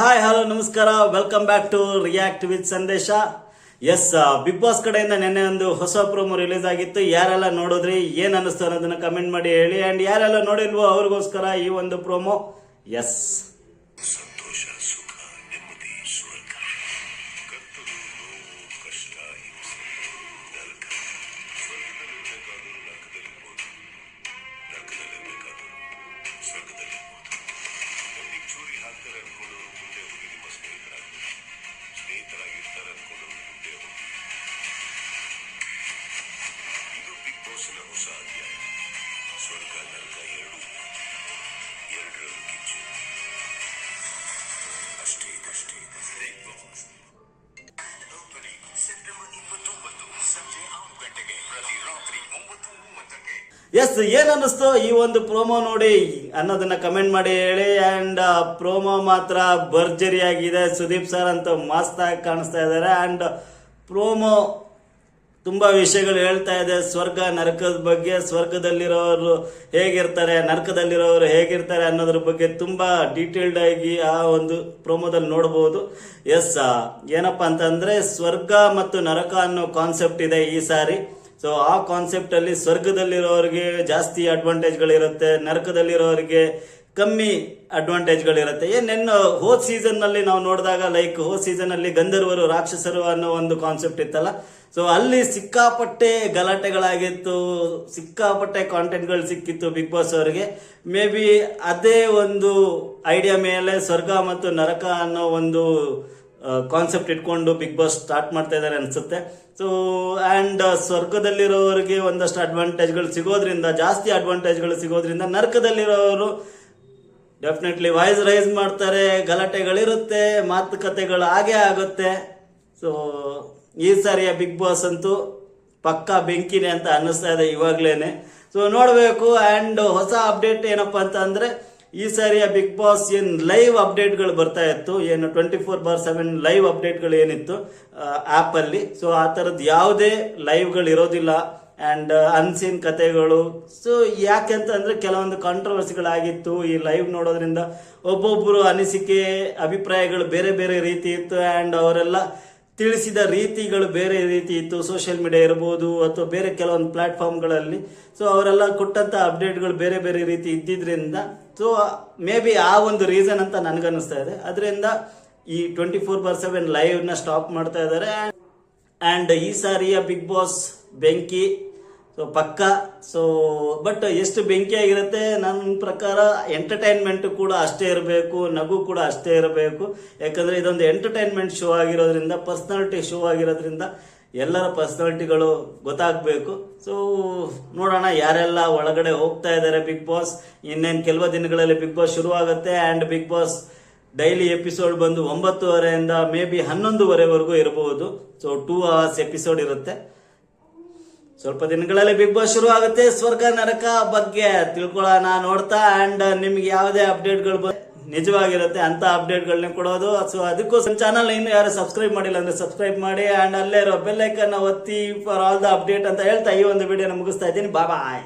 Hi hello ನಮಸ್ಕಾರ. Welcome back to react with Sandesh. Yes Bigg Boss ಕಡೆಯಿಂದ ನಿನ್ನೆ ಒಂದು ಹೊಸ ಪ್ರೋಮೋ ರಿಲೀಸ್ ಆಗಿತ್ತು. ಯಾರೆಲ್ಲ ನೋಡಿದ್ರಿ, ಏನ್ ಅನ್ನಿಸ್ತು ಅನ್ನೋದನ್ನ ಕಮೆಂಟ್ ಮಾಡಿ ಹೇಳಿ. ಅಂಡ್ ಯಾರೆಲ್ಲ ನೋಡಿಲ್ವೋ ಅವ್ರಿಗೋಸ್ಕರ ಈ ಒಂದು ಪ್ರೋಮೋ ಎಸ್ ಎಸ್ ಏನ್ ಅನ್ನಿಸ್ತು ಈ ಒಂದು ಪ್ರೋಮೋ ನೋಡಿ ಅನ್ನೋದನ್ನ ಕಮೆಂಟ್ ಮಾಡಿ ಹೇಳಿ ಅಂಡ್ ಪ್ರೋಮೋ ಮಾತ್ರ ಭರ್ಜರಿಯಾಗಿದೆ. ಸುದೀಪ್ ಸರ್ ಅಂತ ಮಸ್ತ್ ಆಗಿ ಕಾಣಿಸ್ತಾ ಇದ್ದಾರೆ. ಅಂಡ್ ಪ್ರೋಮೋ ತುಂಬಾ ವಿಷಯಗಳು ಹೇಳ್ತಾ ಇದೆ. ಸ್ವರ್ಗ, ನರಕದ ಬಗ್ಗೆ, ಸ್ವರ್ಗದಲ್ಲಿರೋರು ಹೇಗಿರ್ತಾರೆ, ನರಕದಲ್ಲಿರೋರು ಹೇಗಿರ್ತಾರೆ ಅನ್ನೋದ್ರ ಬಗ್ಗೆ ತುಂಬಾ ಡೀಟೇಲ್ಡ್ ಆಗಿ ಆ ಒಂದು ಪ್ರೋಮೋದಲ್ಲಿ ನೋಡಬಹುದು ಎಸ್ ಏನಪ್ಪಾ ಅಂತಂದ್ರೆ ಸ್ವರ್ಗ ಮತ್ತು ನರಕ ಅನ್ನೋ ಕಾನ್ಸೆಪ್ಟ್ ಇದೆ ಈ ಸಾರಿ. ಸೊ ಆ ಕಾನ್ಸೆಪ್ಟ್ ಅಲ್ಲಿ ಸ್ವರ್ಗದಲ್ಲಿರೋರಿಗೆ ಜಾಸ್ತಿ ಅಡ್ವಾಂಟೇಜ್ಗಳಿರುತ್ತೆ ನರಕದಲ್ಲಿರೋರಿಗೆ ಕಮ್ಮಿ ಅಡ್ವಾಂಟೇಜ್ಗಳಿರುತ್ತೆ ಏನ್ ನೆನ್ನ ಹೋದ್ ಸೀಸನ್ನಲ್ಲಿ ನಾವು ನೋಡಿದಾಗ ಲೈಕ್ ಹೋದ್ ಸೀಸನ್ ಅಲ್ಲಿ ಗಂಧರ್ವರು ರಾಕ್ಷಸರು ಅನ್ನೋ ಒಂದು ಕಾನ್ಸೆಪ್ಟ್ ಇತ್ತಲ್ಲ? ಸೊ ಅಲ್ಲಿ ಸಿಕ್ಕಾಪಟ್ಟೆ ಗಲಾಟೆಗಳಾಗಿತ್ತು, ಸಿಕ್ಕಾಪಟ್ಟೆ ಕಾಂಟೆಂಟ್ಗಳು ಸಿಕ್ಕಿತ್ತು ಬಿಗ್ ಬಾಸ್ ಅವರಿಗೆ. ಮೇ ಬಿ ಅದೇ ಒಂದು ಐಡಿಯಾ ಮೇಲೆ ಸ್ವರ್ಗ ಮತ್ತು ನರಕ ಅನ್ನೋ ಒಂದು ಕಾನ್ಸೆಪ್ಟ್ ಇಟ್ಕೊಂಡು ಬಿಗ್ ಬಾಸ್ ಸ್ಟಾರ್ಟ್ ಮಾಡ್ತಾ ಇದ್ದಾರೆ ಅನ್ಸುತ್ತೆ. ಸೊ ಆ್ಯಂಡ್ ಸ್ವರ್ಗದಲ್ಲಿರೋರಿಗೆ ಒಂದಷ್ಟು ಅಡ್ವಾಂಟೇಜ್ಗಳು ಸಿಗೋದ್ರಿಂದ, ಜಾಸ್ತಿ ಅಡ್ವಾಂಟೇಜ್ಗಳು ಸಿಗೋದ್ರಿಂದ ನರ್ಕದಲ್ಲಿರೋರು ಡೆಫಿನೆಟ್ಲಿ ವಾಯ್ಸ್ ರೈಸ್ ಮಾಡ್ತಾರೆ, ಗಲಾಟೆಗಳಿರುತ್ತೆ, ಮಾತುಕತೆಗಳು ಹಾಗೆ ಆಗುತ್ತೆ. ಸೊ ಈ ಸಾರಿಯ ಬಿಗ್ ಬಾಸ್ ಅಂತೂ ಪಕ್ಕಾ ಬೆಂಕಿನೇ ಅಂತ ಅನ್ನಿಸ್ತಾ ಇದೆ ಇವಾಗ್ಲೇನೆ. ಸೊ ನೋಡಬೇಕು ಆ್ಯಂಡ್ ಹೊಸ ಅಪ್ಡೇಟ್ ಏನಪ್ಪಾ ಅಂತ ಅಂದ್ರೆ ಈ ಸಾರಿಯ ಬಿಗ್ ಬಾಸ್ ಏನ್ ಲೈವ್ ಅಪ್ಡೇಟ್ಗಳು ಬರ್ತಾ ಇತ್ತು. ಏನು twenty four by seven live ಅಪ್ಡೇಟ್ಗಳು ಏನಿತ್ತು ಆಪ್ ಅಲ್ಲಿ. ಸೊ ಆ ತರದ್ ಯಾವುದೇ ಲೈವ್ಗಳು ಇರೋದಿಲ್ಲ. ಅಂಡ್ ಅನ್ಸೀನ್ ಕತೆಗಳು ಸೊ ಯಾಕೆಂತ ಅಂದ್ರೆ ಕೆಲವೊಂದು ಕಾಂಟ್ರವರ್ಸಿಗಳಾಗಿತ್ತು ಈ ಲೈವ್ ನೋಡೋದ್ರಿಂದ ಒಬ್ಬೊಬ್ಬರು ಅನಿಸಿಕೆ, ಅಭಿಪ್ರಾಯಗಳು ಬೇರೆ ಬೇರೆ ರೀತಿ ಇತ್ತು. ಅಂಡ್ ಅವರೆಲ್ಲ ತಿಳಿಸಿದ ರೀತಿಗಳು ಬೇರೆ ರೀತಿ ಇತ್ತು. ಸೋಷಿಯಲ್ ಮೀಡಿಯಾ ಇರ್ಬೋದು ಅಥವಾ ಬೇರೆ ಕೆಲವೊಂದು ಪ್ಲಾಟ್ಫಾರ್ಮ್ಗಳಲ್ಲಿ ಸೊ ಅವರೆಲ್ಲ ಕೊಟ್ಟಂತ ಅಪ್ಡೇಟ್ಗಳು ಬೇರೆ ಬೇರೆ ರೀತಿ ಇದ್ದಿದ್ರಿಂದ ಸೊ ಮೇ ಬಿ ಆ ಒಂದು ರೀಸನ್ ಅಂತ ನನಗನ್ನಿಸ್ತಾ ಇದೆ. ಅದರಿಂದ ಈ ಟ್ವೆಂಟಿ ಫೋರ್ ಬಾರ್ ಸೆವೆನ್ ಲೈವ್ನ ಸ್ಟಾಪ್ ಮಾಡ್ತಾ ಇದ್ದಾರೆ. ಅಂಡ್ ಈ ಸಾರಿಯ ಬಿಗ್ ಬಾಸ್ ಬೆಂಕಿ ಸೊ ಪಕ್ಕ. ಸೊ ಬಟ್ ಎಷ್ಟು ಬೆಂಕಿ ಆಗಿರುತ್ತೆ? ನನ್ನ ಪ್ರಕಾರ ಎಂಟರ್ಟೈನ್ಮೆಂಟ್ ಕೂಡ ಅಷ್ಟೇ ಇರಬೇಕು, ನಗು ಕೂಡ ಅಷ್ಟೇ ಇರಬೇಕು. ಯಾಕಂದ್ರೆ ಇದೊಂದು ಎಂಟರ್ಟೈನ್ಮೆಂಟ್ ಶೋ ಆಗಿರೋದ್ರಿಂದ ಪರ್ಸನಾಲಿಟಿ ಶೋ ಆಗಿರೋದ್ರಿಂದ ಎಲ್ಲರ ಪರ್ಸನಾಲಿಟಿಗಳು ಗೊತ್ತಾಗಬೇಕು. ಸೊ ನೋಡೋಣ, ಯಾರೆಲ್ಲ ಒಳಗಡೆ ಹೋಗ್ತಾ ಇದ್ದಾರೆ ಬಿಗ್ ಬಾಸ್ ಇನ್ನೇನು ಕೆಲವು ದಿನಗಳಲ್ಲಿ ಬಿಗ್ ಬಾಸ್ ಶುರು ಆಗುತ್ತೆ and Bigg Boss daily episode ಬಂದು ಒಂಬತ್ತುವರೆಯಿಂದ ಮೇ ಬಿ ಹನ್ನೊಂದುವರೆವರೆಗೂ ಇರಬಹುದು ಸೊ ಟೂ ಅವರ್ಸ್ ಎಪಿಸೋಡ್ ಇರುತ್ತೆ. ಸ್ವಲ್ಪ ದಿನಗಳಲ್ಲಿ ಬಿಗ್ ಬಾಸ್ ಶುರು ಆಗುತ್ತೆ. ಸ್ವರ್ಗ, ನರಕ ಬಗ್ಗೆ ತಿಳ್ಕೊಳ್ಳೋಣ ನೋಡ್ತಾ ಅಂಡ್ ನಿಮ್ಗೆ ಯಾವುದೇ ಅಪ್ಡೇಟ್ಗಳು ನಿಜವಾಗಿರುತ್ತೆ ಅಂತ ಅಪ್ಡೇಟ್ಗಳನ್ನ ಕೊಡೋದು. ಸೊ ಅದಕ್ಕೂ ಚಾನಲ್ ಇನ್ನು ಯಾರು ಸಬ್ಸ್ಕ್ರೈಬ್ ಮಾಡಿಲ್ಲ ಅಂದ್ರೆ ಸಬ್ಸ್ಕ್ರೈಬ್ ಮಾಡಿ ಅಂಡ್ ಅಲ್ಲೇ ಇರೋ ಬೆಲ್ಲೈಕನ್ನ ಒತ್ತಿ ಫಾರ್ ಆಲ್ ದ ಅಪ್ಡೇಟ್ ಅಂತ ಹೇಳ್ತಾ ಈ ಒಂದು ವಿಡಿಯೋನ ಮುಗಿಸ್ತಾ ಇದ್ದೀನಿ. ಬಾಯ್